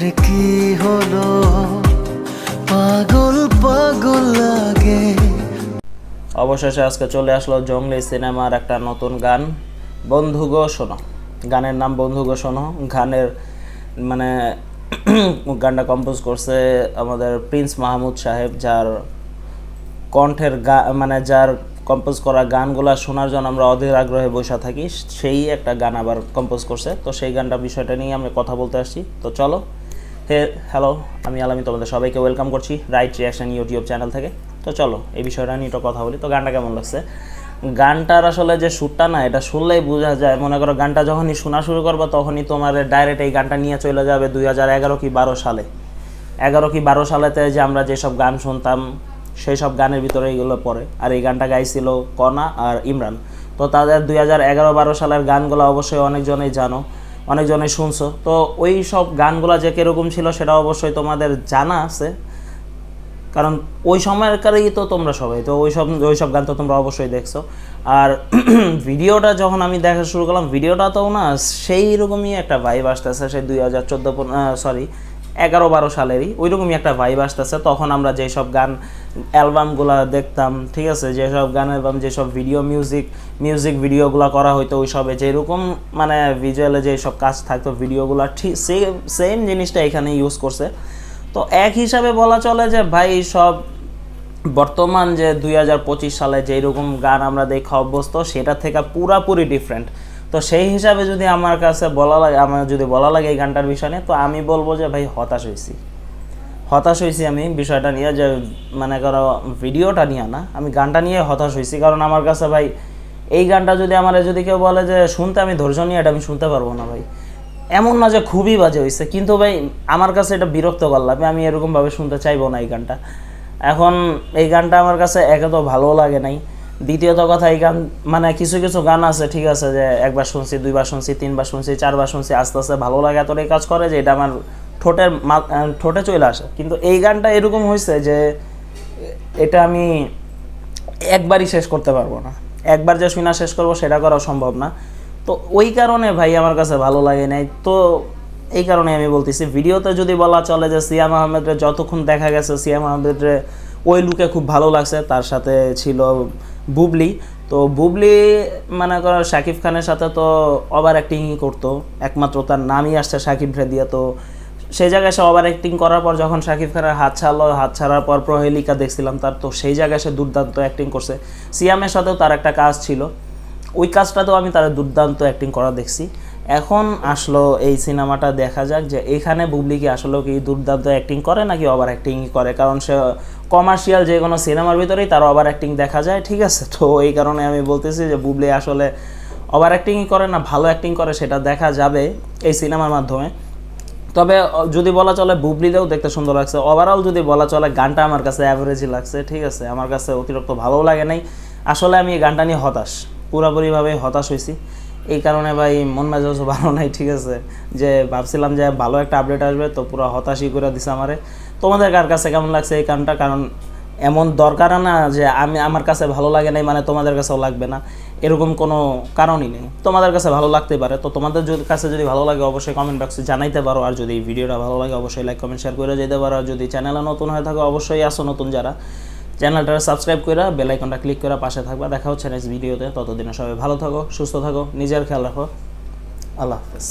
কি হলো? পাগল পাগল লাগে। অবশেষে আজকে চলে আসলো জঙ্গলি সিনেমার একটা নতুন গান। বন্ধু গো, শোনো। গানের নাম বন্ধু গো, শোনো। গানের মানে গানটা কম্পোজ করছে আমাদের প্রিন্স মাহমুদ সাহেব, যার কণ্ঠের গা মানে যার কম্পোজ করা গানগুলো শোনার জন্য আমরা অধীর আগ্রহে বসে থাকি, সেই একটা গান আবার কম্পোজ করছে। তো সেই গানটা বিষয়টা নিয়ে আমরা কথা বলতে আসছি। তো চলো হে হ্যালো আমি আলামি তোমাদের সবাইকে ওয়েলকাম করছি রাইট রিয়াকশন ইউটিউব চ্যানেল থেকে। তো চলো, এই বিষয়টা নিয়ে একটু কথা বলি। তো গানটা কেমন লাগছে? গানটার আসলে যে সুরটা না, এটা শুনলেই বোঝা যায়। মনে করো গানটা যখনই শোনা শুরু করব, তখনই তোমার ডাইরেক্ট এই গানটা নিয়ে চলে যাবে দুই হাজার এগারো কি বারো সালে। এগারো কি বারো সালেতে যে আমরা যেসব গান শুনতাম সেই সব গানের ভিতরে এইগুলো পড়ে। আর এই গানটা গাইছিল কনা আর ইমরান। তো তাদের দুই হাজার এগারো বারো সালের গানগুলো অবশ্যই অনেকজনেই জানো। অনেকজনেই শুনছো। তো ওই সব গানগুলো যে কীরকম ছিল সেটা অবশ্যই তোমাদের জানা আছে। কারণ ওই সময়কারই তো তোমরা সবাই, তো ওই সব ওই সব গান তো তোমরা অবশ্যই দেখছ। আর ভিডিওটা যখন আমি দেখা শুরু করলাম, ভিডিওটা তো না সেই রকমই একটা ভাইব আসতেছে, সেই দুই হাজার চোদ্দ সরি এগারো বারো সালেরই ওই রকমই একটা ভাইব আসতেছে। তখন আমরা যেসব গান, অ্যালবামগুলো দেখতাম, ঠিক আছে? যেসব গান, অ্যালবাম, যেসব ভিডিও মিউজিক মিউজিক ভিডিওগুলো করা হইতো ওই সবে যেরকম মানে ভিজুয়ালে যেসব কাজ থাকতো ভিডিওগুলো ঠিক সেম সেম জিনিসটা এখানে ইউজ করছে। তো এক হিসাবে বলা চলে যে, ভাই, সব বর্তমান যে দুই হাজার পঁচিশ সালে যেরকম গান আমরা দেখা অভ্যস্ত, সেটা থেকে পুরাপুরি ডিফারেন্ট তো সেই হিসাবে যদি আমার কাছে বলা লাগে, আমার যদি বলা লাগে এই গানটার বিষয় নিয়ে, তো আমি বলব যে ভাই হতাশ হয়েছি হতাশ হয়েছি আমি বিষয়টা নিয়ে যে মানে করো, ভিডিওটা নিয়ে না, আমি গানটা নিয়ে হতাশ হয়েছি কারণ আমার কাছে ভাই, এই গানটা যদি আমার যদি কেউ বলে যে, শুনতে আমি ধৈর্য নিয়ে, এটা আমি শুনতে পারব না ভাই। এমন না যে খুবই বাজে হয়েছে কিন্তু ভাই, আমার কাছে এটা বিরক্ত করলাম আমি এরকমভাবে শুনতে চাইব না এই গানটা। এখন এই গানটা আমার কাছে একে তো ভালো লাগে নাই। দ্বিতীয়ত কথা, এই গান মানে কিছু কিছু গান আছে, ঠিক আছে, যে একবার শুনছি, দুইবার শুনছি, তিনবার শুনছি, চারবার শুনছি, আস্তে আস্তে ভালো লাগে, এতটাই কাজ করে যে এটা আমার ঠোঁটের ঠোঁটে চলে আসে। কিন্তু এই গানটা এরকম হয়েছে যে এটা আমি একবারই শেষ করতে পারব না। একবার যে শুনা শেষ করব, সেটা করা সম্ভব না। তো ওই কারণে ভাই আমার কাছে ভালো লাগে নাই। তো এই কারণে আমি বলতেছি, ভিডিওতে যদি বলা চলে যে সিয়াম আহমেদের যতক্ষণ দেখা গেছে সিয়াম আহমেদের ওই লুকে খুব ভালো লাগছে, তার সাথে ছিল বুবলি। তো বুবলি, মনে করো, শাকিব খানের সাথে তো ওভার অ্যাক্টিংই করতো। একমাত্র তার নামই আসছে শাকিব দিয়ে তো সেই জায়গায় সে ওভার অ্যাক্টিং করার পর যখন শাকিব খানের হাত ছাড়লো, হাত ছাড়ার পর প্রহেলিকা দেখছিলাম তার, তো সেই জায়গায় সে দুর্দান্ত অ্যাক্টিং করছে। সিয়ামের সাথেও তার একটা কাজ ছিল। ওই কাজটাতেও আমি তার দুর্দান্ত অ্যাক্টিং করা দেখছি। এখন আসলো এই সিনেমাটা দেখা যাক যে এখানে বুবলি কি আসলে কি দুর্দান্ত অ্যাক্টিং করে নাকি ওভার অ্যাক্টিং করে? কারণ সে কমার্শিয়াল যে কোনো সিনেমার ভিতরেই তার ওভার অ্যাক্টিং দেখা যায়, ঠিক আছে? তো এই কারণে আমি বলতেছি যে বুবলি আসলে ওভার অ্যাক্টিংই করে না, ভালো অ্যাক্টিং করে, সেটা দেখা যাবে এই সিনেমার মাধ্যমে। তবে যদি বলা চলে বুবলিতেও দেখতে সুন্দর লাগছে। ওভারঅল যদি বলা চলে, গানটা আমার কাছে অ্যাভারেজই লাগছে, ঠিক আছে? আমার কাছে অতিরিক্ত ভালোও লাগে নাই। আসলে আমি এই গানটা নিয়ে হতাশ পুরোপুরিভাবে হতাশ হয়েছি। এই কারণে ভাই, মন মেজাজও ভালো নাই, ঠিক আছে? যে ভাবছিলাম যে ভালো একটা আপডেট আসবে, তো পুরো হতাশই করে দিছে আমারে। তোমাদের কার কাছে কেমন লাগছে এই গানটা কারণ এমন দরকার না যে আমি, আমার কাছে ভালো লাগে নাই মানে তোমাদের কাছেও লাগবে না। এরকম কোনো কারণই নেই। তোমাদের কাছে ভালো লাগতে পারে। তো তোমাদের যদি, কাছে যদি ভালো লাগে অবশ্যই কমেন্ট বক্সে জানাইতে পারো। আর যদি ভিডিওটা ভালো লাগে, অবশ্যই লাইক কমেন্ট শেয়ার করে যেতে পারো। আর যদি চ্যানেলে নতুন হয়ে থাকো, অবশ্যই আসো নতুন যারা। চ্যানেলটা সাবস্ক্রাইব করে বেল আইকনটা ক্লিক করে পাশে থাকবা। দেখা হচ্ছে নেক্সট ভিডিওতে ততদিনে সবাই ভালো থাকো, সুস্থ থাকো, নিজের খেয়াল রাখো। আল্লাহ হাফেজ।